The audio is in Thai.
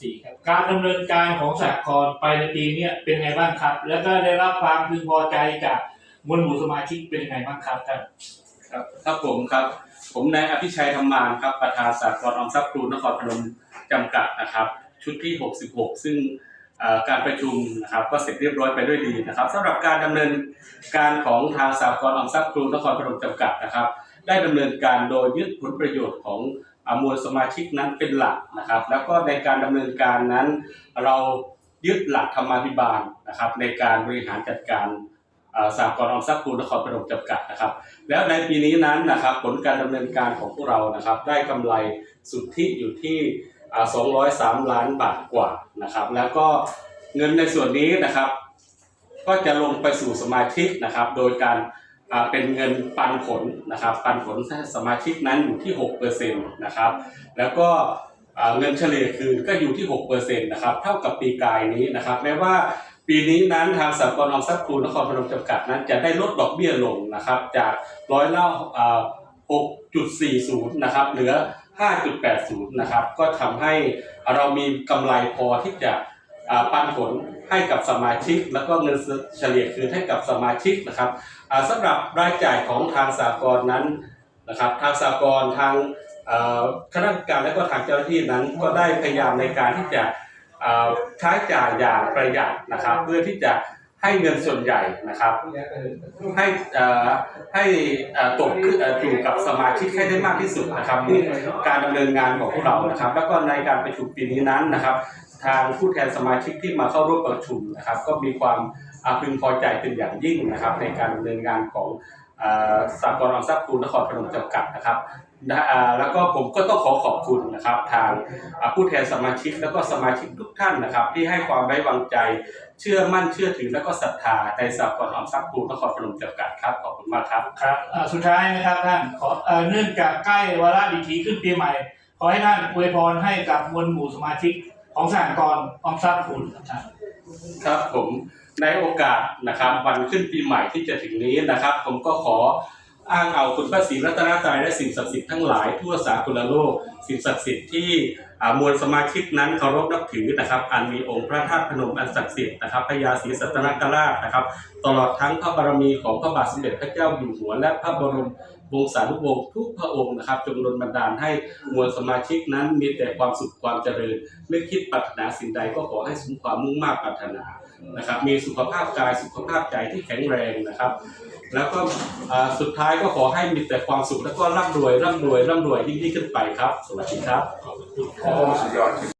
64ครับ การดำเนินการของสหกรณ์ไปในปีนี้เป็นไงบ้างครับ แล้วก็ได้รับความพึงพอใจจากมวลหมู่สมาชิกเป็นไงบ้างครับท่านครับครับผมครับ ผมนายอภิชัยธรรมานครับประธานสากลออมทรัพย์ครูนครพนมจำกัดนะครับ ชุดที่ 66 ซึ่งการประชุมนะครับก็เสร็จเรียบร้อยไปด้วยดีนะครับสำหรับการดำเนินการของทางสากลออมทรัพย์ครูนครพนมจำกัดนะครับ ได้ดำเนินการโดยยึดผลประโยชน์ของ มวลสมาชิกนั้นเป็นหลักนะครับ แล้วก็ในการดำเนินการนั้น เรายึดหลักธรรมาภิบาลนะครับ ในการบริหารจัดการสากลออมทรัพย์ครูนครพนมจำกัดนะครับ แล้วในปีนี้นั้นนะครับ ผลการดำเนินการของพวกเรานะครับ ได้กำไรสุทธิอยู่ที่ 203 ล้านบาทกว่านะครับ แล้วก็เงินในส่วนนี้นะครับ ก็จะลงไปสู่สมาชิกนะครับ โดยการ เป็นเงินปันผลนะครับ ปันผลสมาชิกนั้นอยู่ที่6%นะครับ แล้วก็เงินเฉลี่ยคืนก็อยู่ที่6%นะครับ เท่ากับปีกายนี้นะครับแม้ว่าปีนี้นั้นทางสากลออมทรัพย์ครูนครพนมจำกัดนั้นจะได้ลดดอกเบี้ยลงนะครับ จากร้อยละอ่า6.40 นะครับ เหลือ 5.80 นะครับ ก็ทำให้เรามีกำไรพอที่จะ ปันผลให้กับสมาชิก แล้วก็เงินเฉลี่ยคืนให้กับสมาชิกนะครับอ่าสำหรับรายจ่ายของทางสากลนั้นนะครับทางสากลทางคณะกรรมการและก็ทางเจ้าหน้าที่นั้นก็ได้พยายามในการที่จะใช้จ่ายอย่างประหยัดนะครับ เพื่อที่จะให้เงินส่วนใหญ่นะครับ ให้ให้ตกขึ้นอยู่กับสมาชิกให้ได้มากที่สุดนะครับนี่การดำเนินงานของพวกเรานะครับ แล้วก็ในการประชุมปีนี้นั้นนะครับ ทางผู้แทนสมาชิกที่มาเข้าร่วมประชุมนะครับ ก็มีความพึงพอใจเป็นอย่างยิ่งนะครับ ในการดำเนินงานของสากลออมทรัพย์ครูนครพนมจำกัดนะครับแล้วก็ผมก็ต้องขอขอบคุณนะครับ ทางผู้แทนสมาชิกแล้วก็สมาชิกทุกท่านนะครับ ที่ให้ความไว้วางใจ เชื่อมั่นเชื่อถือแล้วก็ศรัทธาในสากลออมทรัพย์ครูนครพนมจำกัดครับขอบคุณมากครับครับสุดท้ายนะครับท่านขอเอ่อเนื่องจากใกล้วาระดีทีขึ้นปีใหม่ ขอให้ท่านอวยพรให้กับมวลหมู่สมาชิก ของสหกรณ์ออมทรัพย์คุณครับครับผมในโอกาสนะครับวันขึ้นปีใหม่ที่จะถึงนี้นะครับ ผมก็ขออ้างเอาคุณพระศรีรัตนตรัยและสิ่งศักดิ์สิทธิ์ทั้งหลายทั่วสากลโลก สิ่งศักดิ์สิทธิ์ที่มวลสมาชิกนั้นเคารพนับถือนะครับ อันมีองค์พระธาตุพนมอันศักดิ์สิทธิ์นะครับพญาศรีสัตนคราชนะครับ ตลอดทั้งพระบารมีของพระบาทสมเด็จพระเจ้าอยู่หัวและพระบรม วงศานุวงศ์ทุกพระองค์นะครับจงดลบันดาลให้มวลสมาชิกนั้นมีแต่ความสุขความเจริญ ไม่คิดปรารถนาสิ่งใดก็ขอให้สมความมุ่งมา่ปรารถนานะครับ มีสุขภาพกายสุขภาพใจที่แข็งแรงนะครับ แล้วก็สุดท้ายก็ขอให้มีแต่ความสุขแล้วก็ร่ำรวยร่ำรวยร่ำรวยยิ่งยิ่งขึ้นไปครับ สวัสดีครับขอบคุณครับ